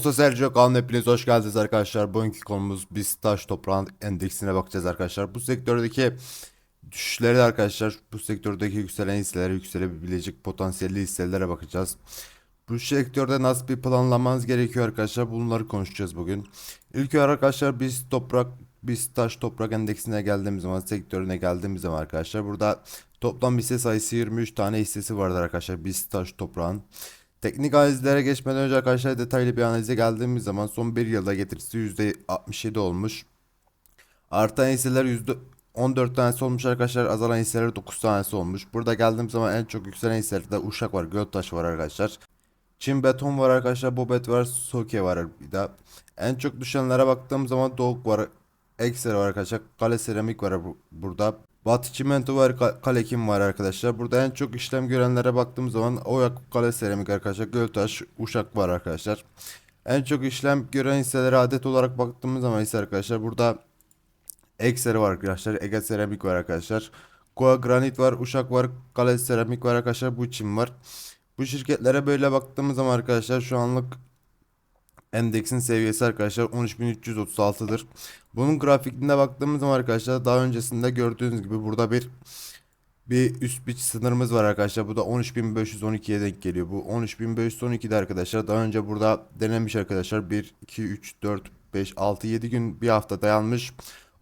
Borsa Selçuk kanalına hepiniz hoş geldiniz arkadaşlar. Bugünkü konumuz biz taş toprağın endeksine bakacağız arkadaşlar. Bu sektördeki düşüşleri de arkadaşlar bu sektördeki yükselen hisselere yükselebilecek potansiyelli hisselere bakacağız. Bu sektörde nasıl bir planlamanız gerekiyor arkadaşlar bunları konuşacağız bugün. İlk olarak arkadaşlar biz toprak biz taş toprak endeksine geldiğimiz zaman sektörüne geldiğimiz zaman arkadaşlar burada toplam hisse sayısı 23 tane hissesi vardır arkadaşlar biz taş toprağın. Teknik analizlere geçmeden önce arkadaşlar detaylı bir analize geldiğimiz zaman son bir yılda getirisi %67 olmuş. Artan hisseler yüzde 14 tanesi olmuş arkadaşlar. Azalan hisseler 9 tanesi olmuş. Burada geldiğim zaman en çok yükselen hisselerde Uşak var, Göltaş var arkadaşlar. Çin Beton var arkadaşlar. Bobet var, Soke var bir daha. En çok düşenlere baktığım zaman Doğuk var, Exer var arkadaşlar. Kale Seramik var bu- burada. Batı Çimento var, Ka- Kalekim var arkadaşlar. Burada en çok işlem görenlere baktığım zaman Oyak, Kale Seramik arkadaşlar. Göltaş, Uşak var arkadaşlar. En çok işlem gören hisselere adet olarak baktığımız zaman ise arkadaşlar burada Exer var arkadaşlar. Ege Seramik var arkadaşlar. Koa Granit var, Uşak var, Kale Seramik var arkadaşlar. Bu Çin var. Bu şirketlere böyle baktığımız zaman arkadaşlar şu anlık endeksin seviyesi arkadaşlar 13.336'dır. Bunun grafikinde baktığımız zaman arkadaşlar daha öncesinde gördüğünüz gibi burada bir bir üst biç sınırımız var arkadaşlar. Bu da 13.512'ye denk geliyor. Bu 13.512'de arkadaşlar daha önce burada denemiş arkadaşlar. 1, 2, 3, 4, 5, 6, 7 gün bir hafta dayanmış.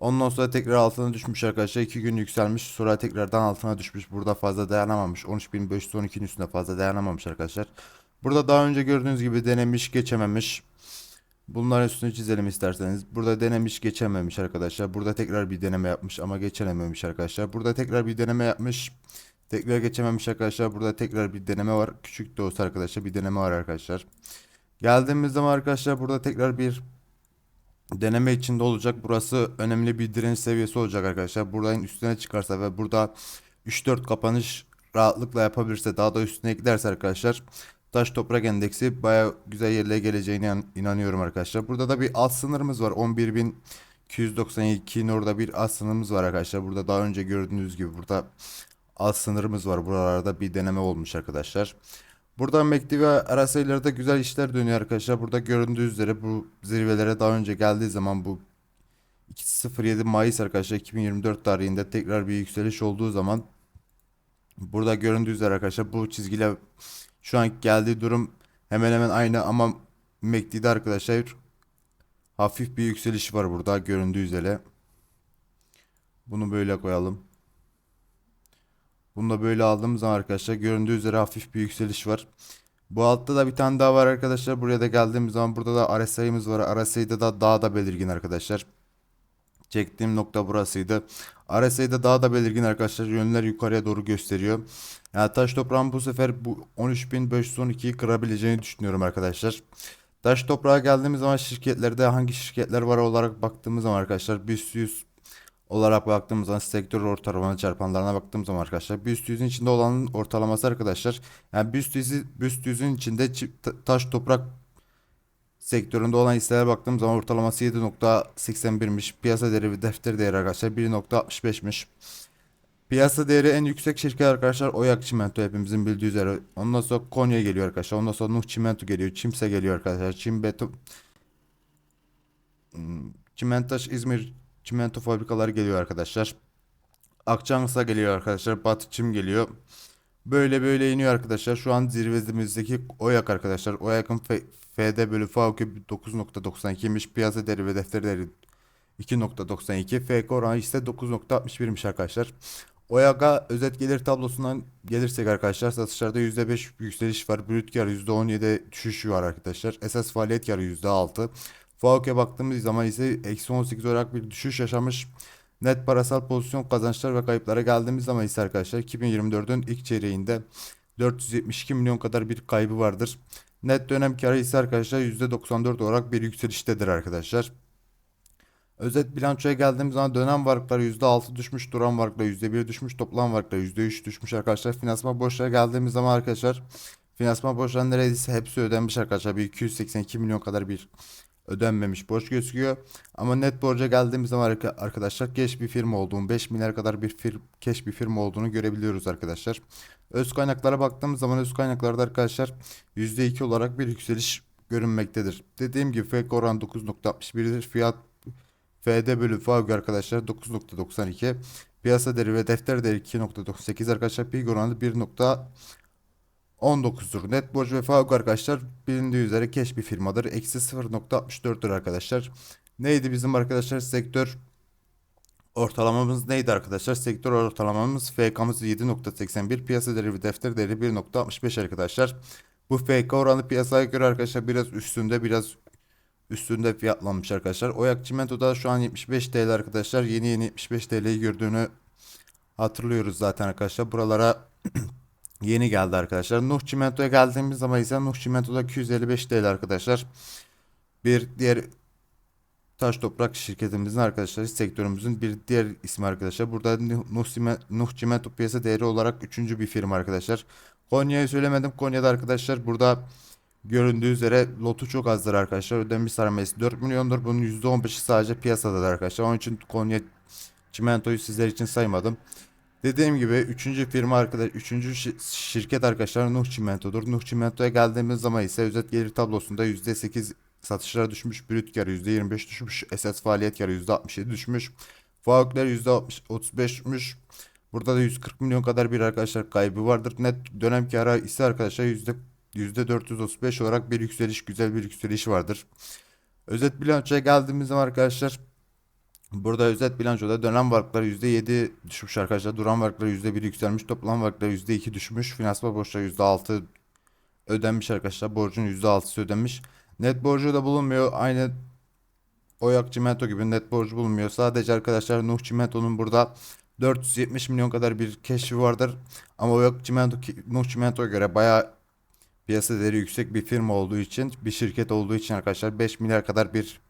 Ondan sonra tekrar altına düşmüş arkadaşlar. 2 gün yükselmiş. Sonra tekrardan altına düşmüş. Burada fazla dayanamamış. 13.512'nin üstünde fazla dayanamamış arkadaşlar. Burada daha önce gördüğünüz gibi denemiş geçememiş. Bunların üstünü çizelim isterseniz. Burada denemiş geçememiş arkadaşlar. Burada tekrar bir deneme yapmış ama geçememiş arkadaşlar. Burada tekrar bir deneme yapmış. Tekrar geçememiş arkadaşlar. Burada tekrar bir deneme var. Küçük de olsa arkadaşlar bir deneme var arkadaşlar. Geldiğimiz zaman arkadaşlar burada tekrar bir deneme içinde olacak. Burası önemli bir direnç seviyesi olacak arkadaşlar. Buradan üstüne çıkarsa ve burada 3-4 kapanış rahatlıkla yapabilirse daha da üstüne giderse arkadaşlar taş toprak endeksi baya güzel yerlere geleceğine inan- inanıyorum arkadaşlar. Burada da bir alt sınırımız var. 11.292'nin orada bir alt sınırımız var arkadaşlar. Burada daha önce gördüğünüz gibi burada alt sınırımız var. Buralarda bir deneme olmuş arkadaşlar. Burada MACD ve ara sayılarda güzel işler dönüyor arkadaşlar. Burada göründüğü üzere bu zirvelere daha önce geldiği zaman bu 2.07 Mayıs arkadaşlar 2024 tarihinde tekrar bir yükseliş olduğu zaman burada göründüğü üzere arkadaşlar bu çizgiyle şu an geldiği durum hemen hemen aynı ama MACD'de arkadaşlar hafif bir yükseliş var burada göründüğü üzere. Bunu böyle koyalım. Bunu da böyle aldığımız zaman arkadaşlar göründüğü üzere hafif bir yükseliş var. Bu altta da bir tane daha var arkadaşlar. Buraya da geldiğimiz zaman burada da RSI'miz var. RSI'de da daha da belirgin arkadaşlar. Çektiğim nokta burasıydı. RSI'de daha da belirgin arkadaşlar. Yönler yukarıya doğru gösteriyor. Yani taş toprağın bu sefer bu 13.512'yi kırabileceğini düşünüyorum arkadaşlar. Taş toprağa geldiğimiz zaman şirketlerde hangi şirketler var olarak baktığımız zaman arkadaşlar BIST 100 olarak baktığımız zaman sektör ortalama çarpanlarına baktığımız zaman arkadaşlar BIST 100'ün içinde olanın ortalaması arkadaşlar yani BIST 100'ü BIST 100'ün içinde çi- ta- taş toprak sektöründe olan hisselere baktığım zaman ortalaması 7.81'miş. Piyasa değeri ve defter değeri arkadaşlar 1.65'miş. Piyasa değeri en yüksek şirket arkadaşlar Oyak Çimento hepimizin bildiği üzere. Ondan sonra Konya geliyor arkadaşlar. Ondan sonra Nuh Çimento geliyor. Çimse geliyor arkadaşlar. Çim Beton Hmm, Çimentaş İzmir Çimento fabrikaları geliyor arkadaşlar. Akçansa geliyor arkadaşlar. Batı Çim geliyor. Böyle böyle iniyor arkadaşlar. Şu an zirvemizdeki Oyak arkadaşlar. Oyak'ın FD bölü FAQ 9.92'ymiş. Piyasa değeri ve defter değeri 2.92. FK oranı ise 9.61'miş arkadaşlar. Oyak'a özet gelir tablosundan gelirsek arkadaşlar satışlarda %5 yükseliş var. Brüt kar %17 düşüş var arkadaşlar. Esas faaliyet karı %6. FAQ'ya baktığımız zaman ise eksi 18 olarak bir düşüş yaşamış. Net parasal pozisyon kazançlar ve kayıplara geldiğimiz zaman ise arkadaşlar 2024'ün ilk çeyreğinde 472 milyon kadar bir kaybı vardır. Net dönem karı ise arkadaşlar %94 olarak bir yükseliştedir arkadaşlar. Özet bilançoya geldiğimiz zaman dönem varlıkları %6 düşmüş, duran varlıklar %1 düşmüş, toplam varlıklar %3 düşmüş arkadaşlar. Finansman borçlara geldiğimiz zaman arkadaşlar finansman borçları neredeyse hepsi ödenmiş arkadaşlar. Bir 282 milyon kadar bir ödenmemiş borç gözüküyor. Ama net borca geldiğimiz zaman arka- arkadaşlar geç bir firma olduğunu, 5 milyar kadar bir fir keş bir firma olduğunu görebiliyoruz arkadaşlar. Öz kaynaklara baktığımız zaman öz kaynaklarda arkadaşlar %2 olarak bir yükseliş görünmektedir. Dediğim gibi fake oran 9.61'dir. Fiyat FD bölü FAG arkadaşlar 9.92. Piyasa değeri ve defter değeri 2.98 arkadaşlar. Pig oranı 1.19'dur. Net borç ve FAG arkadaşlar bilindiği üzere cash bir firmadır. Eksi 0.64'tür arkadaşlar. Neydi bizim arkadaşlar sektör ortalamamız neydi arkadaşlar? Sektör ortalamamız FK'mız 7.81 piyasa değeri defter değeri 1.65 arkadaşlar. Bu FK oranı piyasaya göre arkadaşlar biraz üstünde biraz üstünde fiyatlanmış arkadaşlar. Oyak Çimento'da şu an 75 TL arkadaşlar. Yeni yeni 75 TL'yi gördüğünü hatırlıyoruz zaten arkadaşlar. Buralara yeni geldi arkadaşlar. Nuh Çimento'ya geldiğimiz zaman ise Nuh Çimento'da 255 TL arkadaşlar. Bir diğer Taş Toprak şirketimizin arkadaşlar sektörümüzün bir diğer ismi arkadaşlar. Burada Nuh, Nuh Çimento piyasa değeri olarak üçüncü bir firma arkadaşlar. Konya'yı söylemedim. Konya'da arkadaşlar burada göründüğü üzere lotu çok azdır arkadaşlar. Ödenmiş sermayesi 4 milyondur. Bunun %15'i sadece piyasadadır arkadaşlar. Onun için Konya Çimento'yu sizler için saymadım. Dediğim gibi üçüncü firma arkadaş, üçüncü şi- şirket arkadaşlar Nuh Çimento'dur. Nuh Çimento'ya geldiğimiz zaman ise özet gelir tablosunda %8 satışlar düşmüş, brüt karı %25 düşmüş, esas faaliyet karı %67 düşmüş, fauklar %35 düşmüş. Burada da 140 milyon kadar bir arkadaşlar kaybı vardır. Net dönem karı ise arkadaşlar yüzde 435 olarak bir yükseliş, güzel bir yükseliş vardır. Özet bilançoya geldiğimiz zaman arkadaşlar Burada özet bilançoda dönem varlıkları %7 düşmüş arkadaşlar. Duran varlıkları %1 yükselmiş. Toplam varlıkları %2 düşmüş. Finansman borçları %6 ödenmiş arkadaşlar. Borcun %6'sı ödenmiş. Net borcu da bulunmuyor. Aynı Oyak Çimento gibi net borcu bulunmuyor. Sadece arkadaşlar Nuh Çimento'nun burada 470 milyon kadar bir keşfi vardır. Ama Oyak Çimento, Nuh Çimento'ya göre bayağı piyasa değeri yüksek bir firma olduğu için, bir şirket olduğu için arkadaşlar 5 milyar kadar bir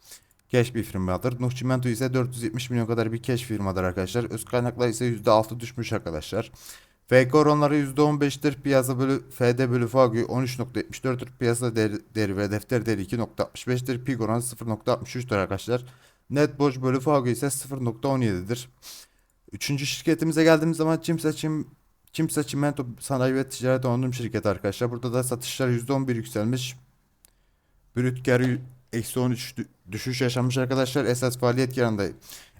cash bir firmadır. Nuh Çimento ise 470 milyon kadar bir cash firmadır arkadaşlar. Öz kaynaklar ise %6 düşmüş arkadaşlar. FK oranları %15'tir. Piyasa bölü FD bölü FAGÜ 13.74'tür. Piyasa değeri, ve defter değeri 2.65'tir. PIG oranı 0.63'tür arkadaşlar. Net borç bölü FAGÜ ise 0.17'dir. Üçüncü şirketimize geldiğimiz zaman Çimsa Çim Çimsa Çimento Sanayi ve Ticaret Anonim Şirketi arkadaşlar. Burada da satışlar %11 yükselmiş. Brüt karı eksi 13 dü- düşüş yaşanmış arkadaşlar. Esas faaliyet karında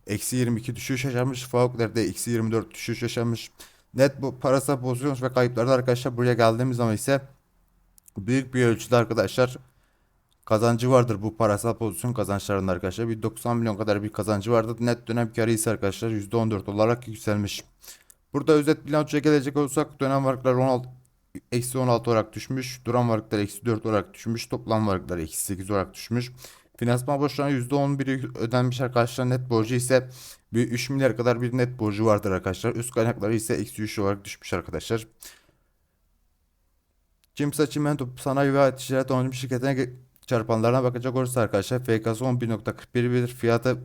eksi 22 düşüş yaşanmış. Fauklarda eksi 24 düşüş yaşanmış. Net bu parasal pozisyon ve kayıplarda arkadaşlar buraya geldiğimiz zaman ise büyük bir ölçüde arkadaşlar kazancı vardır bu parasal pozisyon kazançlarında arkadaşlar. Bir 90 milyon kadar bir kazancı vardır. Net dönem karı ise arkadaşlar %14 olarak yükselmiş. Burada özet bilançoya gelecek olursak dönem varlıklar 16 eksi 16 olarak düşmüş. Duran varlıklar eksi 4 olarak düşmüş. Toplam varlıklar eksi 8 olarak düşmüş. Finansman borçlarına %11'i ödenmiş arkadaşlar. Net borcu ise bir 3 milyar kadar bir net borcu vardır arkadaşlar. Üst kaynakları ise eksi 3 olarak düşmüş arkadaşlar. Cimsa Çimento Sanayi ve Ticaret Anonim Şirketi'ne çarpanlarına bakacak olursa arkadaşlar FK'sı 11.41 fiyatı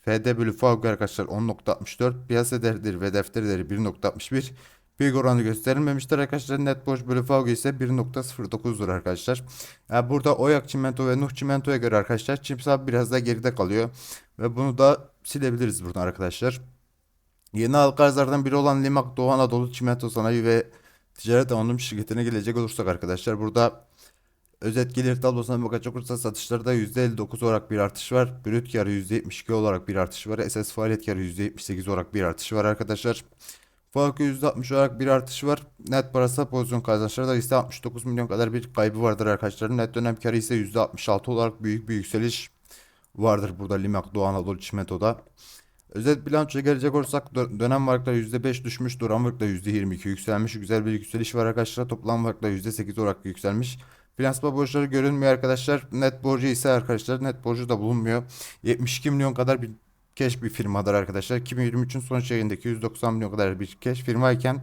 FD bölü FAG arkadaşlar 10.64 piyasa değeridir ve defter değeri 1.61 Büyük oranı gösterilmemiştir arkadaşlar. Net borç bölü FAG ise 1.09'dur arkadaşlar. Yani burada Oyak Çimento ve Nuh Çimento'ya göre arkadaşlar Çimsa biraz da geride kalıyor. Ve bunu da silebiliriz buradan arkadaşlar. Yeni halka biri olan Limak Doğu Anadolu Çimento Sanayi ve Ticaret Anonim Şirketi'ne gelecek olursak arkadaşlar burada özet gelir tablosuna bakacak olursak satışlarda %59 olarak bir artış var. Brüt karı %72 olarak bir artış var. Esas faaliyet karı %78 olarak bir artış var arkadaşlar. Farkı %60 olarak bir artış var. Net parasal pozisyon kazançları da ise 69 milyon kadar bir kaybı vardır arkadaşlar. Net dönem karı ise %66 olarak büyük bir yükseliş vardır burada Limak Doğu Anadolu Çimento'da. Özet bilançoya gelecek olursak dö- dönem varlıklar %5 düşmüş, duran varlıklar %22 yükselmiş. Güzel bir yükseliş var arkadaşlar. Toplam varlıklar %8 olarak yükselmiş. Finansman borçları görünmüyor arkadaşlar. Net borcu ise arkadaşlar net borcu da bulunmuyor. 72 milyon kadar bir cash bir firmadır arkadaşlar. 2023'ün son çeyreğindeki 190 milyon kadar bir cash firma iken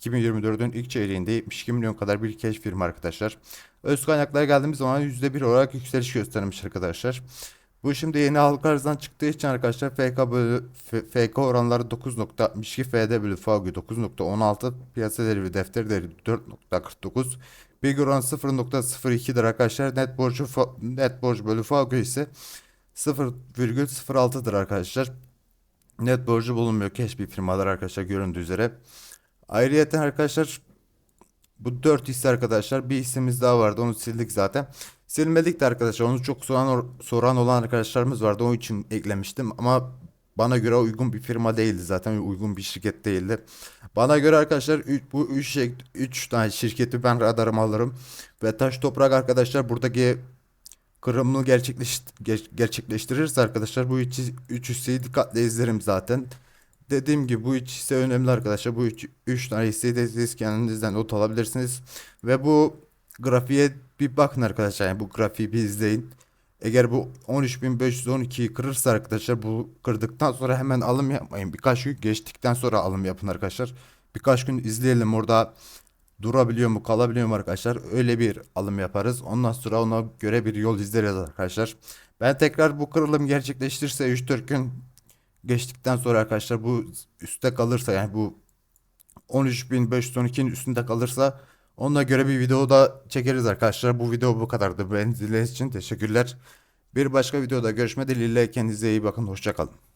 2024'ün ilk çeyreğinde 72 milyon kadar bir cash firma arkadaşlar. Öz kaynaklara geldiğimiz zaman %1 olarak yükseliş göstermiş arkadaşlar. Bu şimdi yeni halka arzdan çıktığı için arkadaşlar FK bölü F- FK oranları 9.62 FD bölü FAGÜ 9.16 piyasa değeri defter değeri 4.49 Big oran 0.02'dir arkadaşlar. Net borcu net borç bölü FAGÜ ise 0,06'dır arkadaşlar. Net borcu bulunmuyor. Cash bir firmalar arkadaşlar göründüğü üzere. Ayrıyeten arkadaşlar bu 4 hisse arkadaşlar bir hissemiz daha vardı onu sildik zaten. Silmedik de arkadaşlar. Onu çok soran, soran olan arkadaşlarımız vardı. Onun için eklemiştim. Ama bana göre uygun bir firma değildi zaten. Uygun bir şirket değildi. Bana göre arkadaşlar bu 3 3 tane şirketi ben radarıma alırım. Ve taş toprak arkadaşlar buradaki kırımını gerçekleş, ger- arkadaşlar bu üç, üç hisseyi dikkatle izlerim zaten. Dediğim gibi bu üç hisse önemli arkadaşlar. Bu üç, üç tane hisseyi de siz kendinizden not alabilirsiniz. Ve bu grafiğe bir bakın arkadaşlar. Yani bu grafiği bir izleyin. Eğer bu 13.512'yi kırırsa arkadaşlar bu kırdıktan sonra hemen alım yapmayın. Birkaç gün geçtikten sonra alım yapın arkadaşlar. Birkaç gün izleyelim orada durabiliyor mu kalabiliyor mu arkadaşlar? Öyle bir alım yaparız. Ondan sonra ona göre bir yol izleriz arkadaşlar. Ben tekrar bu kırılım gerçekleştirse 3-4 gün geçtikten sonra arkadaşlar bu üstte kalırsa yani bu 13.512'nin üstünde kalırsa ona göre bir video da çekeriz arkadaşlar. Bu video bu kadardı. Beni dinlediğiniz için teşekkürler. Bir başka videoda görüşme dileğiyle kendinize iyi bakın. Hoşça kalın